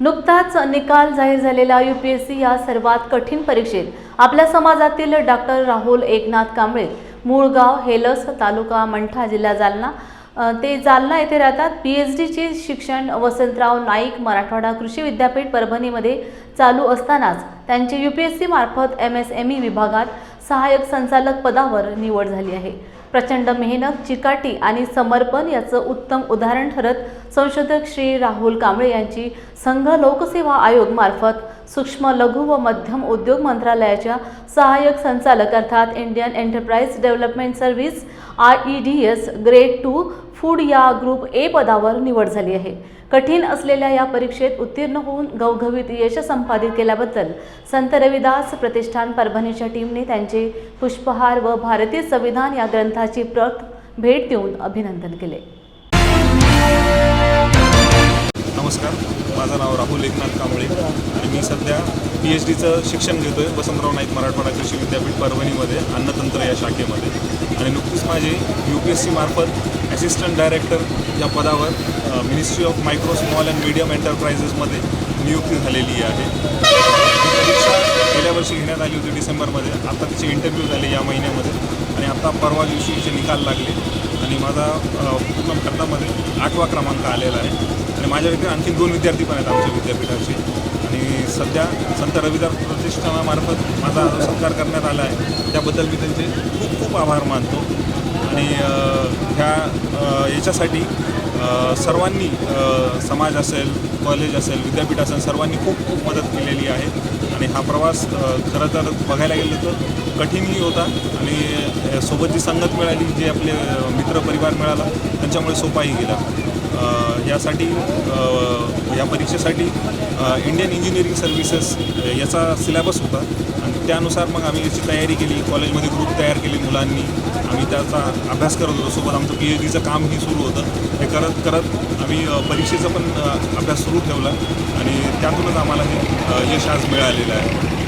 नुकताच निकाल जाहीर झालेला यू पी एस सी या सर्वात कठीण परीक्षेत आपल्या समाजातील डॉक्टर राहुल एकनाथ कांबळे मूळगाव हेलस तालुका मंठा जिल्हा जालना ते जालना येथे राहतात. पी एच डीचे शिक्षण वसंतराव नाईक मराठवाडा कृषी विद्यापीठ परभणीमध्ये चालू असतानाच त्यांची यू पी एस सी मार्फत एम एस एम ई विभागात सहाय्यक संचालक पदावर निवड झाली आहे. प्रचंड मेहनत चिकाटी आणि समर्पण याचं उत्तम उदाहरण ठरत संशोधक श्री राहुल कांबळे यांची संघ लोकसेवा आयोग मार्फत सूक्ष्म लघु व मध्यम उद्योग मंत्रालयाच्या सहाय्यक संचालक अर्थात Indian enterprise development service I E D S grade two food या ग्रुप ए पदावर निवड झाली आहे. कठीण असलेल्या या परीक्षेत उत्तीर्ण होऊन घवघवीत यश संपादित केल्याबद्दल संत रविदास प्रतिष्ठान परभणीच्या टीमने त्यांचे पुष्पहार व भारतीय संविधान या ग्रंथाची प्रत भेट देऊन अभिनंदन केले. नमस्कार. माझं नाव राहुल एकनाथ कांबळे आणि मी सध्या पी एच डीचं शिक्षण घेतो आहे वसंतराव नाईक मराठवाडा कृषी विद्यापीठ परभणीमध्ये अन्नतंत्र या शाखेमध्ये. आणि नुकतीच माझी यू पी एस सी मार्फत ॲसिस्टंट डायरेक्टर या पदावर ministry of micro small and medium एंटरप्राइजेसमध्ये नियुक्ती झालेली आहे. परीक्षा गेल्या वर्षी घेण्यात आली होती डिसेंबरमध्ये. आता तिचे इंटरव्ह्यू झाले या महिन्यामध्ये. आता परवा दिवशीचे निकाल लागले आणि माझा पूर्ण भारतामध्ये आठवा क्रमांक आलेला आहे. आणि माझ्या व्यतिरिक्त आणखी दोन विद्यार्थी पण आहेत आमच्या विद्यापीठाचे. आणि सध्या संत रविदास प्रतिष्ठानामार्फत माझा सत्कार करण्यात आला आहे. त्याबद्दल मी त्यांचे खूप खूप आभार मानतो. आणि ह्या याच्यासाठी सर्वांनी समाज असेल कॉलेज असेल विद्यापीठ असेल सर्वांनी खूप खूप मदत केलेली आहे. आणि हा प्रवास खरं तर बघायला गेलं तर कठीणही होता आणि सोबत जी संगत मिळाली जे आपले मित्र परिवार मिळाला त्यांच्यामुळे सोपाही गेला. यासाठी या परीक्षेसाठी इंडियन इंजिनिअरिंग सर्व्हिसेस याचा सिलेबस होता. आणि त्यानुसार मग आम्ही याची तयारी केली. कॉलेजमध्ये ग्रुप तयार केले मुलांनी. आम्ही त्याचा अभ्यास करत होतो. सोबत आमचं पी एच डीचं कामही सुरू होतं. हे करत करत आम्ही परीक्षेचा पण अभ्यास सुरू ठेवला. आणि त्यातूनच आम्हाला हे यश आज मिळालेलं आहे.